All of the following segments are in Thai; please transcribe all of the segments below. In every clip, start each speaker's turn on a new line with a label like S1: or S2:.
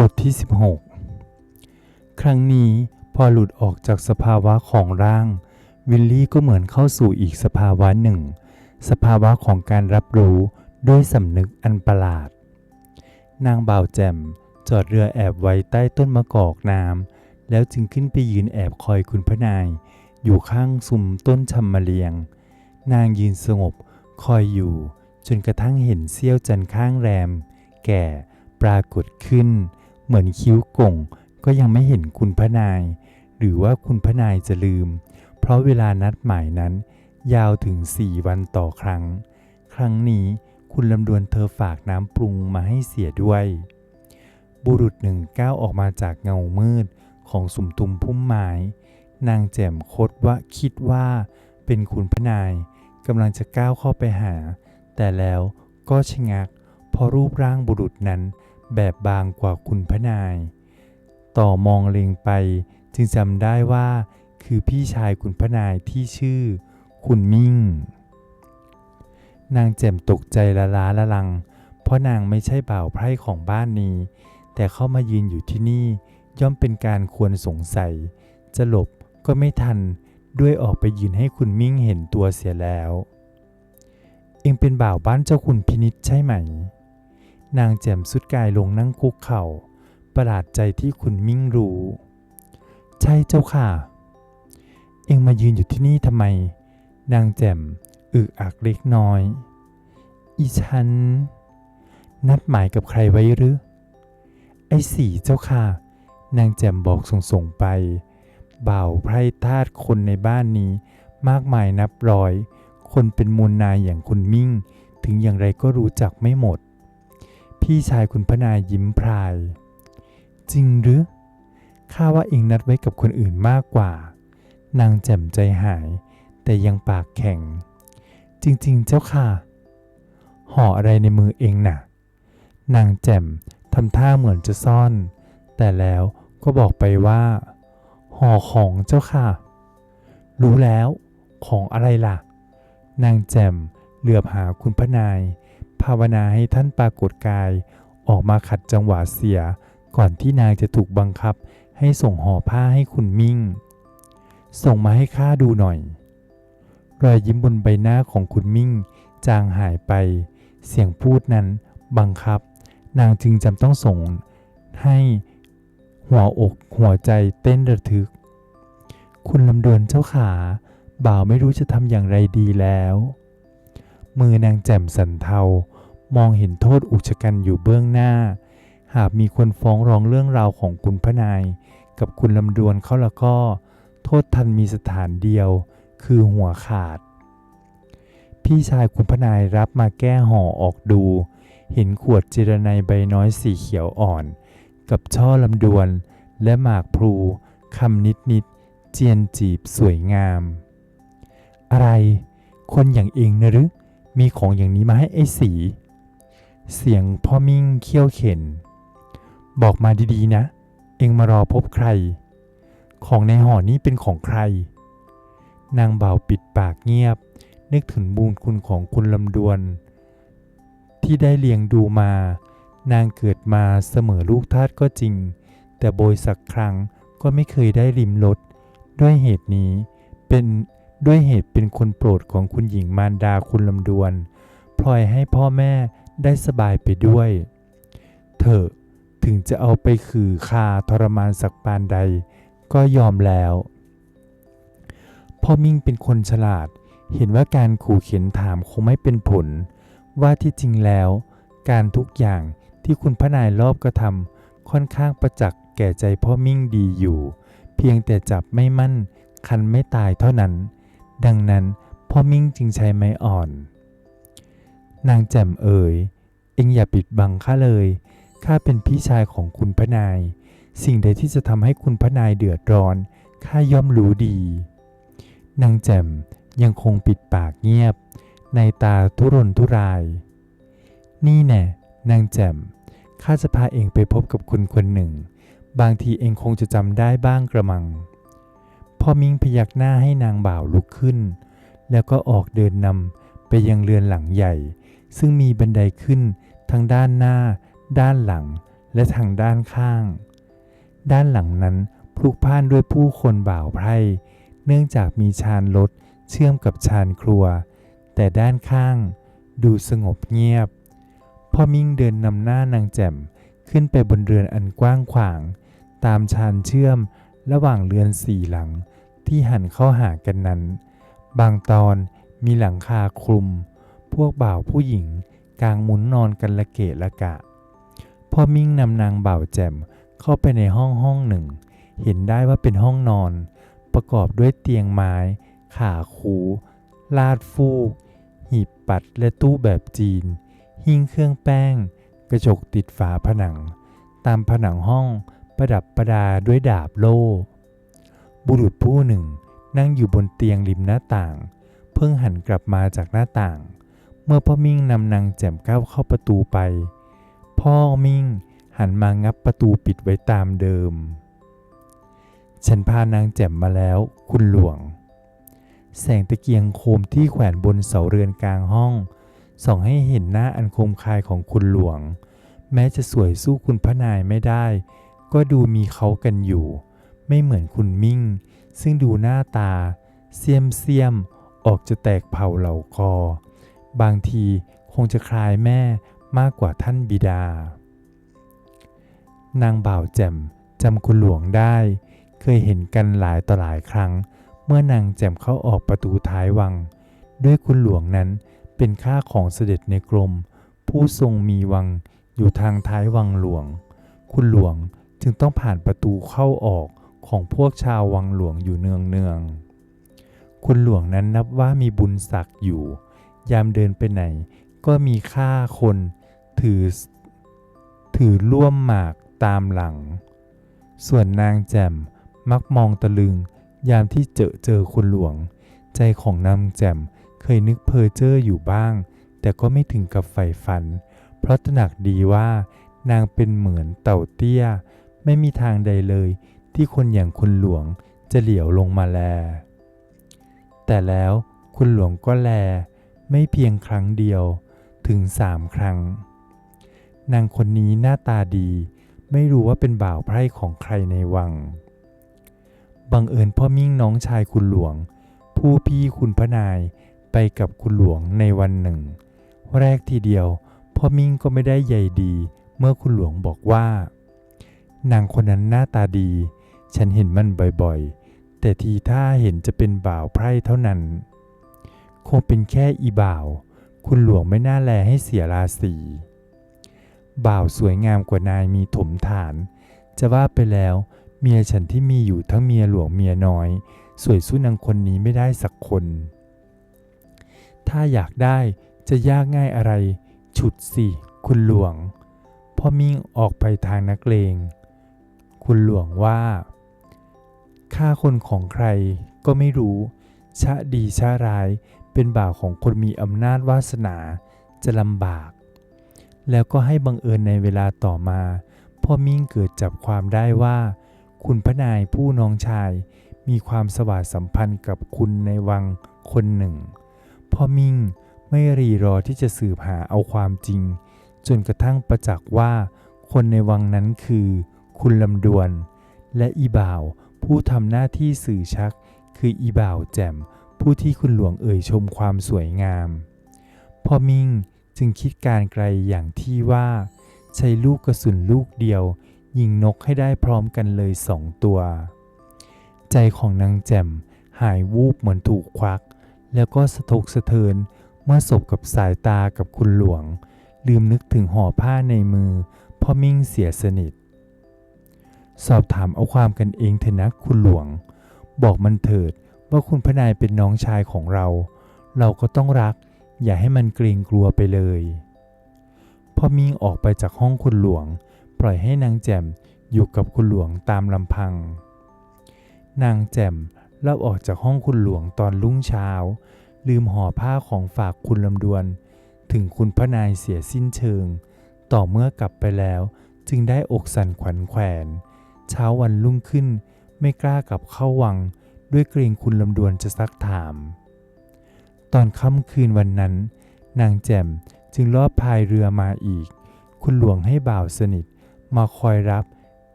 S1: บทที่ 16 ครั้งนี้พอหลุดออกจากสภาวะของร่าง วิลลี่ก็เหมือนเข้าสู่อีกสภาวะหนึ่ง สภาวะของการรับรู้ด้วยสำนึกอันประหลาด นางบ่าวแจ่มจอดเรือแอบไว้ใต้ต้นมะกอกน้ำแล้วจึงขึ้นไปยืนแอบคอยคุณพระนาย อยู่ข้างซุ้มต้นชำมะเลียง นางยืนสงบคอยอยู่ จนกระทั่งเห็นเสี้ยวจันข้างแรม แก่ปรากฏขึ้น เหมือนคิ้วก่งก็ยังไม่เห็นคุณพนาย หรือว่าคุณพนายจะลืม เพราะเวลานัดหมายนั้น ยาวถึงสี่วันต่อครั้ง ครั้งนี้คุณลำดวนเธอฝากน้ำปรุงมาให้เสียด้วย บุรุษหนึ่งก้าวออกมาจากเงามืดของสุมตุมพุ่มไม้นางแจ่มคดว่าคิดว่าเป็นคุณพนายกำลังจะก้าวเข้าไปหา แต่แล้วก็ชะงักเพราะรูปร่างบุรุษนั้น แบบบางกว่าคุณพระนาย ต่อมองเล็งไปจึงจำได้ว่าคือพี่ชายคุณพระนายที่ชื่อ คุณมิ่ง นางแจ่มตกใจละล้าละลัง เพราะนางไม่ใช่บ่าวไพร่ของบ้านนี้ แต่เข้ามายืนอยู่ที่นี่ย่อมเป็นการควรสงสัย จะหลบก็ไม่ทันด้วยออกไปยืนให้คุณมิ่งเห็นตัวเสียแล้ว เองเป็นบ่าวบ้านเจ้าคุณพินิษใช่ไหม นางแจ่มสุดกายลงนั่งคุกเข่า ประหลาดใจที่คุณมิ่งรู้ ใช่เจ้าค่ะ เอ็งมายืนอยู่ที่นี่ทำไม นางแจ่มอึกอักเล็กน้อย อีฉัน นัดหมายกับใครไว้หรือ ไอ้สีเจ้าค่ะ นางแจ่มบอกส่งๆไปบ่าวไพร่ทาสคนในบ้านนี้ มากมายนับร้อย คนเป็นมูลนายอย่างคุณมิ่ง ถึงอย่างไรก็รู้จักไม่หมด พี่ชายคุณพนายยิ้มพราย จริงหรือข้าว่าเองนัดไว้กับคนอื่นมากกว่า นางแจ่มใจหาย แต่ยังปากแข็ง จริง ๆ เจ้าค่ะ ห่ออะไรในมือเองน่ะ นางแจ่มทำท่าเหมือนจะซ่อน แต่แล้วก็บอกไปว่า ห่อของเจ้าค่ะ รู้แล้ว ของอะไรล่ะ นางแจ่มเหลือบหาคุณพนาย ภาวนาให้ท่านปรากฏกาย ออกมาขัดจังหวะเสีย ก่อนที่นางจะถูกบังคับ ให้ส่งห่อผ้าให้คุณมิ่ง ส่งมาให้ข้าดูหน่อย รอยยิ้มบนใบหน้าของคุณมิ่ง จางหายไป เสียงพูดนั้นบังคับ นางจึงจำต้องส่งให้หัวอกหัวใจเต้นระทึก คุณลำดวนเจ้าขาบ่าวไม่รู้จะทำอย่างไรดีแล้ว มือนางแจ่มสันเทา มองเห็นโทษอุกชะกันอยู่เบื้องหน้า หากมีคนฟ้องร้องเรื่องราวของคุณพระนาย กับคุณลำดวนเขาแล้วก็ โทษทันมีสถานเดียว คือหัวขาด พี่ชายคุณพระนายรับมาแก้ห่อออกดู เห็นขวดเจรไนใบน้อยสีเขียวอ่อน กับช่อลำดวน และหมากพลูคำนิดนิดๆเจียนจีบสวยงาม อะไร คนอย่างเองนะหรือมีของอย่างนี้มาให้ไอ้สี เสียงพ่อมิ่งเขี้ยวเข็น บอกมาดีๆนะ เองมารอพบใคร ของในห่อนี้เป็นของใคร นางบ่าวปิดปากเงียบ นึกถึงบุญคุณของคุณลำดวน ที่ได้เลี้ยงดูมา นางเกิดมาเสมอลูกทาสก็จริง แต่โบยสักครั้งก็ไม่เคยได้ริมรสด้วยเหตุนี้เป็นด้วยเหตุเป็นคนโปรดของคุณหญิงมารดาคุณลำดวน พลอยให้พ่อแม่ ได้สบายไปด้วย เถอะถึงจะเอาไปขือคาทรมานสักปานใด ก็ยอมแล้ว พ่อมิ่งเป็นคนฉลาด เห็นว่าการขู่เข็นถามคงไม่เป็นผล ว่าที่จริงแล้ว การทุกอย่างที่คุณพระนายรอบกระทำค่อนข้างประจักษ์แก่ใจพ่อมิ่งดีอยู่ เพียงแต่จับไม่มั่นคันไม่ตายเท่านั้น ดังนั้นพ่อมิ่งจึงใช้ไม้อ่อน นางแจ่มเอ่ยเอ็งอย่าปิดบังข้าเลย ข้าเป็นพี่ชายของคุณพระนาย สิ่งใดที่จะทำให้คุณพระนายเดือดร้อน ข้าย่อมรู้ดี นางแจ่มยังคงปิดปากเงียบ ในตาทุรนทุราย นี่แน่นางแจ่ม ข้าจะพาเองไปพบกับคุณคนหนึ่ง บางทีเองคงจะจำได้บ้างกระมัง พ่อมิ้งพยักหน้าให้นางบ่าวลุกขึ้น แล้วก็ออกเดินนำไปยังเรือนหลังใหญ่ ซึ่งมีบันไดขึ้นทั้งด้านหน้า ด้านหลัง และทางด้านข้าง ด้านหลังนั้นพลุกพ่านด้วยผู้คนบ่าวไพร่ เนื่องจากมีชานรถเชื่อมกับชานครัว แต่ด้านข้างดูสงบเงียบ พ่อมิ่งเดินนำหน้านางแจ่มขึ้นไปบนเรือนอันกว้างขวาง ตามชานเชื่อมระหว่างเรือนสี่หลังที่หันเข้าหากันนั้น บางตอนมีหลังคาคลุม พวกบ่าวผู้หญิงกลางมุ้นนอนกันละเกะละกะ พ่อมิ่งนำนางบ่าวแจ่มเข้าไปในห้องห้องหนึ่ง เห็นได้ว่าเป็นห้องนอน ประกอบด้วยเตียงไม้ ขาคู ลาดฟูก หีบปัดและตู้แบบจีน หิ้งเครื่องแป้ง กระจกติดฝาผนัง ตามผนังห้องประดับประดาด้วยดาบโล่ บุรุษผู้หนึ่งนั่งอยู่บนเตียงริมหน้าต่าง เพิ่งหันกลับมาจากหน้าต่าง เมื่อพ่อมิ่งนำนางแจ่มก้าวเข้าประตูไป พ่อมิ่งหันมางับประตูปิดไว้ตามเดิม ฉันพานางแจ่มมาแล้ว คุณหลวง แสงตะเกียงโคมที่แขวนบนเสาเรือนกลางห้อง ส่องให้เห็นหน้าอันคมคายของคุณหลวง แม้จะสวยสู้คุณพระนายไม่ได้ ก็ดูมีเขากันอยู่ ไม่เหมือนคุณมิ่ง ซึ่งดูหน้าตา เสียมเสียมออกจะแตกเผาเหล่าคอ บางทีคงจะคลายแม่มากกว่าท่านบิดา นางบ่าวแจ่มจำคุณหลวงได้ เคยเห็นกันหลายต่อหลายครั้ง เมื่อนางแจ่มเข้าออกประตูท้ายวัง ด้วยคุณหลวงนั้นเป็นข้าของเสด็จในกรม ผู้ทรงมีวังอยู่ทางท้ายวังหลวง คุณหลวงจึงต้องผ่านประตูเข้าออกของพวกชาววังหลวงอยู่เนืองเนืองคุณหลวงนั้นนับว่ามีบุญศักดิ์อยู่ ยามเดินไปไหน ก็มีค่าคนถือถือร่วมหมากตามหลัง ส่วนนางแจ่มมักมองตะลึง ยามที่เจอเจอคุณหลวง ใจของนางแจ่มเคยนึกเพ้อเจ้ออยู่บ้าง แต่ก็ไม่ถึงกับใฝ่ฝัน เพราะตระหนักดีว่านางเป็นเหมือนเต่าเตี้ย ไม่มีทางใดเลยที่คนอย่างคุณหลวงจะเหลียวลงมาแล แต่แล้วคุณหลวงก็แล ไม่เพียงครั้งเดียวถึงสามครั้ง นางคนนี้หน้าตาดีไม่รู้ว่าเป็นบ่าวไพร่ของใครในวัง บังเอิญพ่อมิ่งน้องชายคุณหลวง ผู้พี่คุณพระนายไปกับคุณหลวงในวันหนึ่ง แรกทีเดียวพ่อมิ่งก็ไม่ได้ใยดี เมื่อคุณหลวงบอกว่า นางคนนั้นหน้าตาดี ฉันเห็นมันบ่อยๆ แต่ทีถ้าเห็นจะเป็นบ่าวไพร่เท่านั้น คงเป็นแค่อีบ่าว คุณหลวงไม่น่าแลให้เสียราศีบ่าวสวยงามกว่านายมีถมฐาน จะว่าไปแล้วเมียฉันที่มีอยู่ทั้งเมียหลวงเมียน้อย สวยสู้นางคนนี้ไม่ได้สักคน ถ้าอยากได้จะยากง่ายอะไร ฉุดสิ คุณหลวง พ่อมิ่งออกไปทางนักเลง คุณหลวงว่าข้าคนของใครก็ไม่รู้ ชะดีชะร้าย เป็นบ่าวของคนมีอำนาจวาสนาจะลำบาก แล้วก็ให้บังเอิญในเวลาต่อมา พ่อมิ่งเกิดจับความได้ว่า คุณพระนายผู้น้องชายมีความสวาสสัมพันธ์กับคุณในวังคนหนึ่ง พ่อมิ่งไม่รีรอที่จะสืบหาเอาความจริง จนกระทั่งประจักษ์ว่า คนในวังนั้นคือ คุณลำดวน และอีบ่าวผู้ทำหน้าที่สื่อชักคืออีบ่าวแจ่ม ผู้ที่คุณหลวงเอ่ยชมความสวยงาม พ่อมิ่งจึงคิดการไกลอย่างที่ว่า ใช้ลูกกระสุนลูกเดียว ยิงนกให้ได้พร้อมกันเลยสองตัว ใจของนางแจ่มหายวูบเหมือนถูกควัก แล้วก็สะทกสะเทือนเมื่อสบกับสายตากับคุณหลวง ลืมนึกถึงห่อผ้าในมือ พ่อมิ่งเสียสนิท สอบถามเอาความกันเองเถอะนะคุณหลวง บอกมันเถิด ว่าคุณพนายเป็นน้องชายของเรา เราก็ต้องรัก อย่าให้มันเกรงกลัวไปเลยพ่อมิงออกไปจากห้องคุณหลวง ปล่อยให้นางแจ่มอยู่กับคุณหลวงตามลำพัง นางแจ่มเล่าออกจากห้องคุณหลวงตอนรุ่งเช้า ลืมห่อผ้าของฝากคุณลำดวน ถึงคุณพนายเสียสิ้นเชิง ต่อเมื่อกลับไปแล้ว จึงได้อกสั่นขวัญแขวน เช้าวันรุ่งขึ้นไม่กล้ากลับเข้าวัง ด้วยเกรงคุณลำดวนจะซักถาม ตอนค่ำคืนวันนั้น นางแจ่มจึงลอบพายเรือมาอีก คุณหลวงให้บ่าวสนิทมาคอยรับ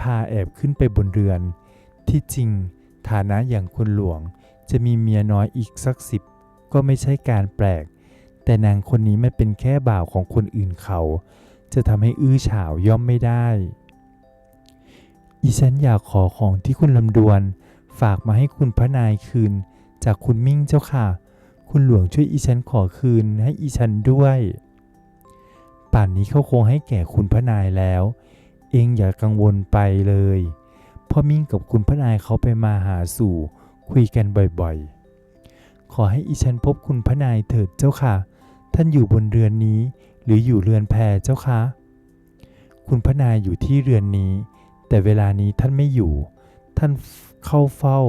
S1: พาแอบขึ้นไปบนเรือน ที่จริงฐานะอย่างคุณหลวงจะมีเมียน้อยอีกสักสิบก็ไม่ใช่การแปลก แต่นางคนนี้มันเป็นแค่บ่าวของคนอื่นเขา จะทำให้อื้อฉาวย่อมไม่ได้ อีฉันอยากขอของที่คุณลำดวน ฝากมาให้คุณพระนายคืน จากคุณมิ่งเจ้าค่ะ คุณหลวงช่วยอีฉันขอคืนให้อีฉันด้วย ป่านนี้เขาคงให้แก่คุณพระนายแล้ว เองอย่ากังวลไปเลยเพ่อมิ่งกับคุณพระนายเขาไปมาหาสู่คุยกันบ่อยๆ ขอให้อีฉันพบคุณพระนายเถิดเจ้าค่ะ ท่านอยู่บนเรือนนี้ หรืออยู่เรือนแพเจ้าคะคุณพระนายอยู่ที่เรือนนี้ แต่เวลานี้ท่านไม่อยู่ ท่านเข้าเฝ้า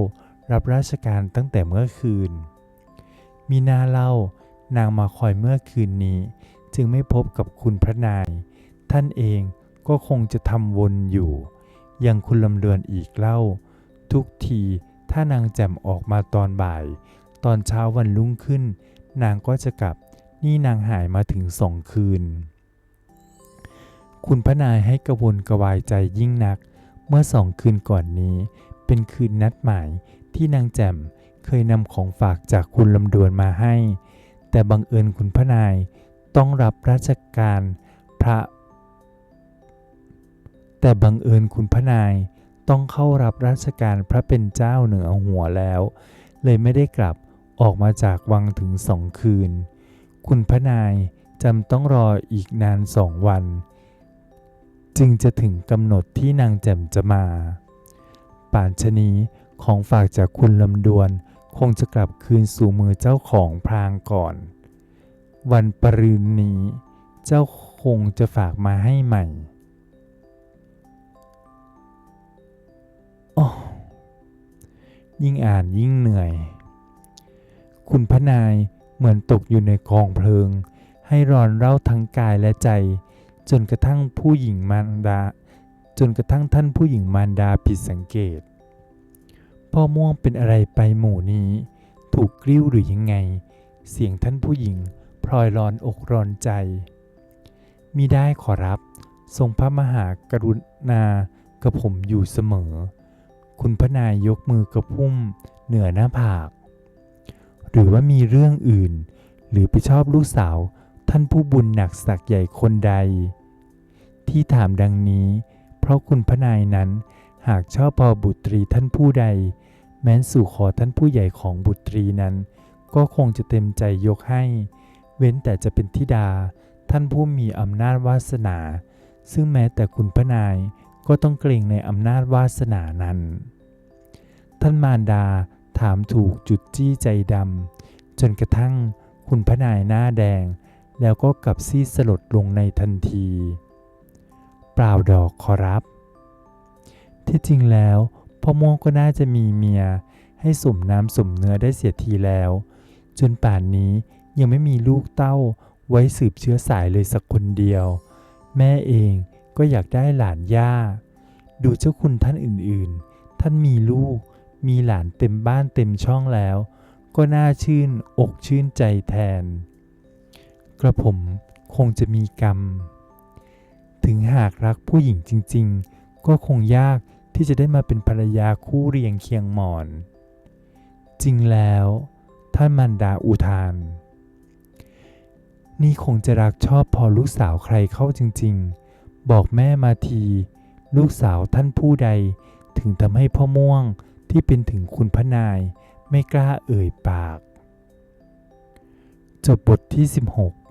S1: รับราชการตั้งแต่เมื่อคืน มีนาเล่านางมาคอยเมื่อคืนนี้ จึงไม่พบกับคุณพระนาย ท่านเองก็คงจะทำวนอยู่ ยังคุณลำเลือนอีกเล่า ทุกทีถ้านางแจ่มออกมาตอนบ่าย ตอนเช้าวันรุ่งขึ้น นางก็จะกลับ นี่นางหายมาถึงสองคืน คุณพระนายให้กระวนกระวายใจยิ่งนัก เมื่อสองคืนก่อนนี้ เป็นคืนนัดหมายที่นางแจ่มเคยนำของฝากจากคุณลำดวนมาให้ แต่บังเอิญคุณพระนายต้องรับราชการพระ แต่บังเอิญคุณพระนายต้องเข้ารับราชการพระเป็นเจ้าเหนือหัวแล้ว เลยไม่ได้กลับออกมาจากวังถึงสองคืน คุณพระนายจำต้องรออีกนานสองวัน จึงจะถึงกำหนดที่นางแจ่มจะมา ป่านชะนี้ของฝากจากคุณลำดวนคงจะกลับคืนสู่มือเจ้าของพรางก่อน วันปรืนนี้เจ้าคงจะฝากมาให้ใหม่อ้อยิ่งอ่านยิ่งเหนื่อย คุณพนายเหมือนตกอยู่ในกองเพลิง ให้ร้อนเร่าทั้งกายและใจ จนกระทั่งผู้หญิงมารดา จนกระทั่งท่านผู้หญิงมารดาผิดสังเกต พ่อม่วงเป็นอะไรไปหมู่นี้ ถูกกริ้วหรือยังไง เสียงท่านผู้หญิงพลอยร้อนอกร้อนใจ มีได้ขอรับ ทรงพระมหากรุณากับผมอยู่เสมอ คุณพระนายยกมือกระพุ่มเหนือหน้าผาก หรือว่ามีเรื่องอื่น หรือไปชอบลูกสาว ท่านผู้บุญหนักสักใหญ่คนใด ที่ถามดังนี้ เพราะคุณพนายนั้นหากชอบพอบุตรีท่านผู้ใด แม้นสู่ขอท่านผู้ใหญ่ของบุตรีนั้น ก็คงจะเต็มใจยกให้ เว้นแต่จะเป็นธิดาท่านผู้มีอำนาจวาสนา ซึ่งแม้แต่คุณพนายก็ต้องเกรงในอำนาจวาสนานั้น ท่านมารดาถามถูกจุดจี้ใจดำจนกระทั่งคุณพนายหน้าแดง แล้วก็กลับซีสลดลงในทันที เปล่าดอกขอรับ ที่จริงแล้วพ่อม่วงก็น่าจะมีเมียให้สมน้ำสมเนื้อได้เสียทีแล้ว จนป่านนี้ยังไม่มีลูกเต้าไว้สืบเชื้อสายเลยสักคนเดียว แม่เองก็อยากได้หลานย่า ดูเจ้าคุณท่านอื่นๆ ท่านมีลูก มีหลานเต็มบ้านเต็มช่องแล้ว ก็น่าชื่นอกชื่นใจแทน กระผมคงจะมีกรรม ถึงหากรักผู้หญิงจริง ๆ ก็คงยากที่จะได้มาเป็นภรรยาคู่เรียงเคียงหมอน จริงแล้ว ท่านมันดาอุทาน นี่คงจะรักชอบพอลูกสาวใครเข้าจริง ๆ บอกแม่มาที ลูกสาวท่านผู้ใดถึงทำให้พ่อม่วงที่เป็นถึงคุณพระนายไม่กล้าเอ่ยปาก จบบทที่ 16